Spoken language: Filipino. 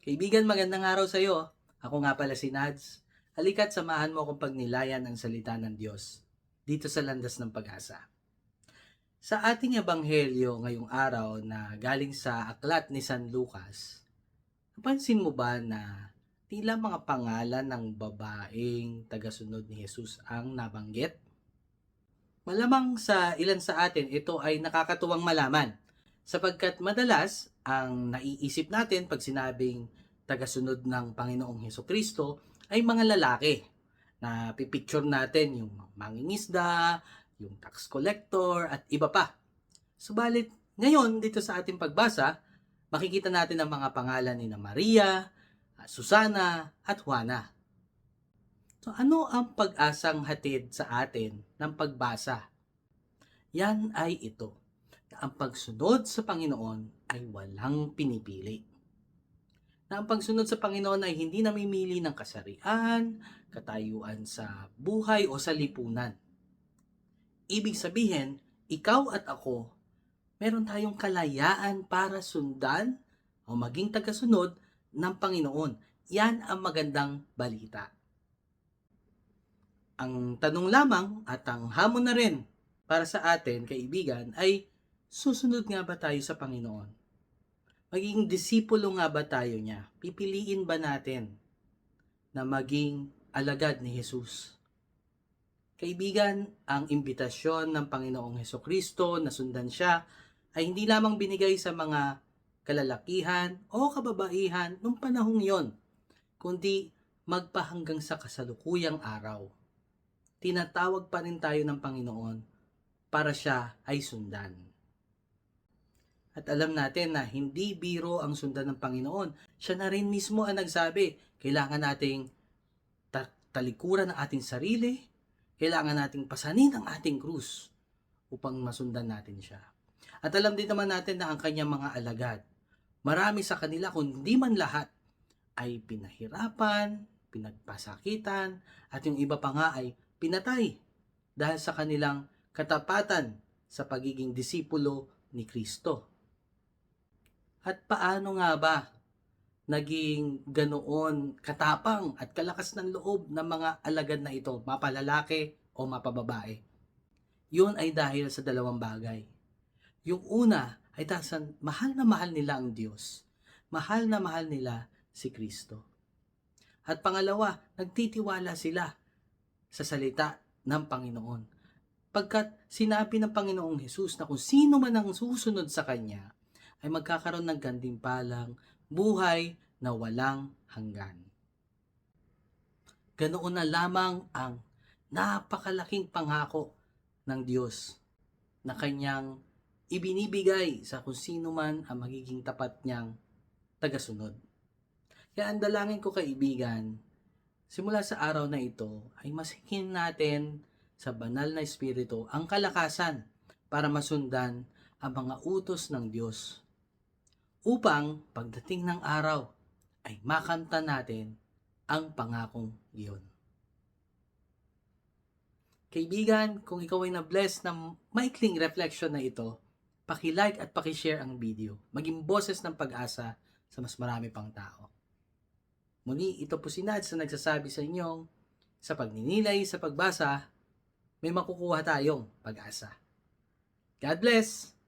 Kaibigan, magandang araw sa iyo. Ako nga pala si Nads. Halika't samahan mo akong pagnilayan ang salita ng Diyos dito sa landas ng pag-asa. Sa ating ebanghelyo ngayong araw na galing sa aklat ni San Lucas, napansin mo ba na tila mga pangalan ng babaeng tagasunod ni Jesus ang nabanggit? Malamang sa ilan sa atin ito ay nakakatuwang malaman sapagkat madalas ang naiisip natin pag sinabing tagasunod ng Panginoong Heso Kristo ay mga lalaki na pipicture natin yung mangingisda, yung tax collector at iba pa. Subalit ngayon dito sa ating pagbasa, makikita natin ang mga pangalan ni Maria, Susana at Juana. So ano ang pag-asang hatid sa atin ng pagbasa? Yan ay ito ang pagsunod sa Panginoon ay walang pinipili. Na ang pagsunod sa Panginoon ay hindi namimili ng kasarian, katayuan sa buhay o sa lipunan. Ibig sabihin, ikaw at ako, meron tayong kalayaan para sundan o maging tagasunod ng Panginoon. Yan ang magandang balita. Ang tanong lamang at ang hamon na rin para sa atin, kaibigan, ay susunod nga ba tayo sa Panginoon? Magiging disipulo nga ba tayo niya? Pipiliin ba natin na maging alagad ni Jesus? Kaibigan, ang imbitasyon ng Panginoong Heso Kristo na sundan siya ay hindi lamang binigay sa mga kalalakihan o kababaihan nung panahong yon, kundi magpahanggang sa kasalukuyang araw. Tinatawag pa rin tayo ng Panginoon para siya ay sundan. At alam natin na hindi biro ang sundan ng Panginoon. Siya na rin mismo ang nagsabi, kailangan nating ta- talikuran ang ating sarili, kailangan nating pasanin ang ating krus upang masundan natin siya. At alam din naman natin na ang kanyang mga alagad, marami sa kanila, kung hindi man lahat, ay pinahirapan, pinagpasakitan, at yung iba pa nga ay pinatay dahil sa kanilang katapatan sa pagiging disipulo ni Kristo. At paano nga ba naging ganoon katapang at kalakas ng loob ng mga alagad na ito, mapalalaki o mapababae? Yun ay dahil sa dalawang bagay. Yung una ay dahil mahal na mahal nila ang Diyos. Mahal na mahal nila si Kristo. At pangalawa, nagtitiwala sila sa salita ng Panginoon. Pagkat sinabi ng Panginoong Hesus na kung sino man ang susunod sa Kanya, ay magkakaroon ng gantimpalang buhay na walang hanggan. Ganoon na lamang ang napakalaking pangako ng Diyos na kanyang ibinibigay sa kung sino man ang magiging tapat niyang tagasunod. Kaya ang dalangin ko kaibigan, simula sa araw na ito ay masikin natin sa banal na espiritu ang kalakasan para masundan ang mga utos ng Diyos upang pagdating ng araw ay makanta natin ang pangakong iyon. Kaibigan, kung ikaw ay na-bless ng maikling reflection na ito, paki-like at paki-share ang video. Maging boses ng pag-asa sa mas marami pang tao. Muli, ito po si Nads na nagsasabi sa inyong sa pagninilay, sa pagbasa, may makukuha tayong pag-asa. God bless!